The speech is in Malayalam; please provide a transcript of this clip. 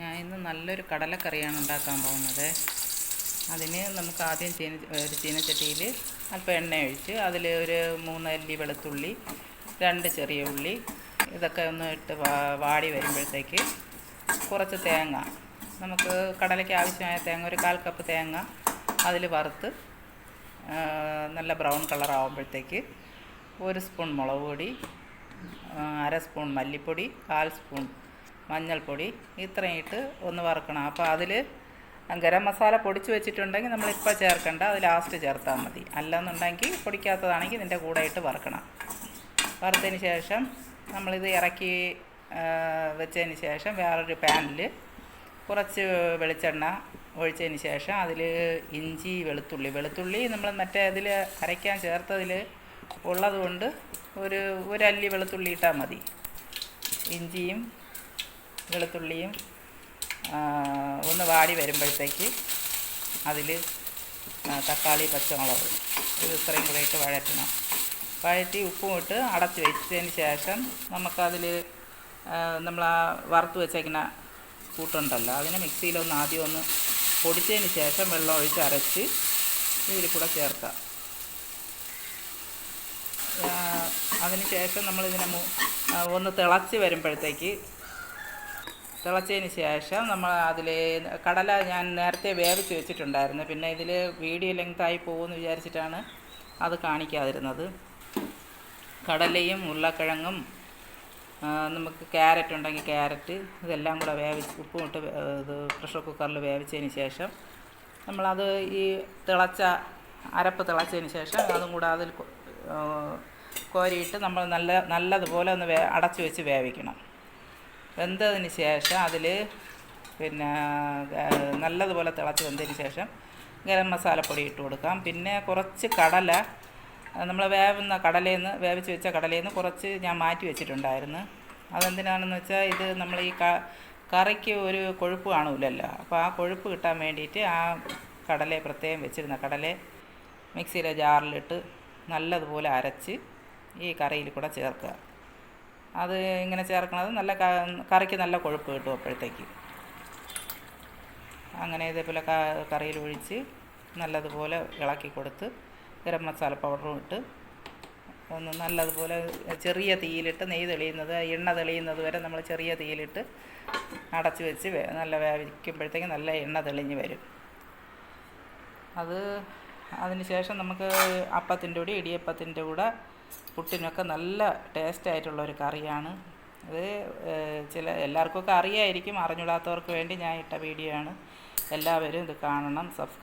ഞാൻ ഇന്ന് നല്ലൊരു കടലക്കറിയാണ് ഉണ്ടാക്കാൻ പോകുന്നത്. അതിന് നമുക്ക് ആദ്യം ചീന ഒരു ചീനച്ചട്ടിയിൽ അല്പം എണ്ണ ഒഴിച്ച് അതിൽ ഒരു മൂന്നല്ലി വെളുത്തുള്ളി രണ്ട് ചെറിയ ഉള്ളി ഇതൊക്കെ ഒന്ന് ഇട്ട് വാടി വരുമ്പോഴത്തേക്ക് കുറച്ച് തേങ്ങ. നമുക്ക് കടലയ്ക്ക് ആവശ്യമായ തേങ്ങ ഒരു കാൽ കപ്പ് തേങ്ങ അതിൽ വറുത്ത് നല്ല ബ്രൗൺ കളർ ആകുമ്പോഴത്തേക്ക് ഒരു സ്പൂൺ മുളക് പൊടി അര സ്പൂൺ മല്ലിപ്പൊടി കാൽ സ്പൂൺ മഞ്ഞൾപ്പൊടി ഇത്രയും ഇട്ട് ഒന്ന് വറുക്കണം. അപ്പോൾ അതിൽ ഗരം മസാല പൊടിച്ച് വെച്ചിട്ടുണ്ടെങ്കിൽ നമ്മളിപ്പോൾ ചേർക്കേണ്ട അത് ലാസ്റ്റ് ചേർത്താൽ മതി. അല്ലെന്നുണ്ടെങ്കിൽ പൊടിക്കാത്തതാണെങ്കിൽ ഇതിന്റെ കൂടെ ഇട്ട് വറുക്കണം. വറുത്തതിന് ശേഷം നമ്മളിത് ഇറക്കി വെച്ചതിന് ശേഷം വേറൊരു പാനിൽ കുറച്ച് വെളിച്ചെണ്ണ ഒഴിച്ചതിന് ശേഷം അതിൽ ഇഞ്ചി വെളുത്തുള്ളി. വെളുത്തുള്ളി നമ്മൾ മറ്റേ ഇതിൽ അരയ്ക്കാൻ ചേർത്തതിൽ ഉള്ളതുകൊണ്ട് ഒരു ഒരു അല്ലി വെളുത്തുള്ളി ഇട്ടാൽ മതി. ഇഞ്ചിയും വെളുത്തുള്ളിയും ഒന്ന് വാടി വരുമ്പോഴത്തേക്ക് അതിൽ തക്കാളി പച്ചമുളക് ഇത് ഇത്രയും കൂടെ ഇട്ട് വഴറ്റണം. വഴറ്റി ഉപ്പും ഇട്ട് അടച്ച് വെച്ചതിന് ശേഷം നമുക്കതിൽ നമ്മൾ ആ വറുത്ത് വെച്ചേക്കുന്ന കൂട്ടുണ്ടല്ലോ അതിനെ മിക്സിയിലൊന്ന് ആദ്യം ഒന്ന് പൊടിച്ചതിന് ശേഷം വെള്ളം ഒഴിച്ച് അരച്ച് ഇതിൽ കൂടെ ചേർക്കാം. അതിന് ശേഷം നമ്മളിതിനെ ഒന്ന് തിളച്ച് വരുമ്പോഴത്തേക്ക് തിളച്ചതിന് ശേഷം നമ്മൾ അതിൽ കടല ഞാൻ നേരത്തെ വേവിച്ച് വെച്ചിട്ടുണ്ടായിരുന്നു. പിന്നെ ഇതിൽ വീഡിയോ ലെങ്തായി പോകുമെന്ന് വിചാരിച്ചിട്ടാണ് അത് കാണിക്കാതിരുന്നത്. കടലയും ഉരുളക്കിഴങ്ങും നമുക്ക് ക്യാരറ്റ് ഉണ്ടെങ്കിൽ ക്യാരറ്റ് ഇതെല്ലാം കൂടെ വേവിച്ച് ഉപ്പും ഇട്ട് ഇത് പ്രഷർ കുക്കറിൽ വേവിച്ചതിന് ശേഷം നമ്മളത് ഈ തിളച്ച അരപ്പ് തിളച്ചതിന് ശേഷം അതും കൂടെ അതിൽ കോരിയിട്ട് നമ്മൾ നല്ല നല്ലതുപോലെ ഒന്ന് വേ അടച്ചു വെച്ച് വേവിക്കണം. വെന്തതിന് ശേഷം അതിൽ പിന്നെ നല്ലതുപോലെ തിളച്ച് വെന്തതിന് ശേഷം ഗരം മസാലപ്പൊടി ഇട്ട് കൊടുക്കാം. പിന്നെ കുറച്ച് കടല നമ്മൾ വേവുന്ന കടലയിൽ നിന്ന് വേവിച്ച് വെച്ച കടലയിൽ നിന്ന് കുറച്ച് ഞാൻ മാറ്റി വെച്ചിട്ടുണ്ടായിരുന്നു. അതെന്തിനാണെന്ന് വെച്ചാൽ ഇത് നമ്മൾ ഈ കറിക്ക് ഒരു കൊഴുപ്പ് കാണൂലല്ലോ. അപ്പോൾ ആ കൊഴുപ്പ് കിട്ടാൻ വേണ്ടിയിട്ട് ആ കടലയെ പ്രത്യേകം വെച്ചിരുന്ന കടലെ മിക്സിയിലെ ജാറിലിട്ട് നല്ലതുപോലെ അരച്ച് ഈ കറിയിൽ കൂടെ ചേർക്കുക. അത് ഇങ്ങനെ ചേർക്കണത് നല്ല കറിക്ക് നല്ല കൊഴുപ്പ് കിട്ടും അപ്പോഴത്തേക്ക്. അങ്ങനെ ഇതേപോലെ കറിയിൽ ഒഴിച്ച് നല്ലതുപോലെ ഇളക്കി കൊടുത്ത് ഗരം മസാല പൗഡറും ഇട്ട് ഒന്ന് നല്ലതുപോലെ ചെറിയ തീയിലിട്ട് നെയ്യ് തെളിയുന്നത് എണ്ണ തെളിയുന്നത് വരെ നമ്മൾ ചെറിയ തീയിലിട്ട് അടച്ച് വെച്ച് നല്ല വേവിക്കുമ്പോഴത്തേക്ക് നല്ല എണ്ണ തെളിഞ്ഞ് വരും. അത് അതിന് ശേഷം നമുക്ക് അപ്പത്തിന്റെ കൂടെ ഇടിയപ്പത്തിന്റെ കൂടെ പുട്ടിനൊക്കെ നല്ല ടേസ്റ്റ് ആയിട്ടുള്ള ഒരു കറിയാണ്. അത് ചില എല്ലാവർക്കൊക്കെ അറിയായിരിക്കും അറിഞ്ഞൂടാത്തവർക്ക് വേണ്ടി ഞാൻ ഇട്ട വീഡിയോ ആണ്. എല്ലാവരും ഇത് കാണണം സബ്സ്ക്രൈബ്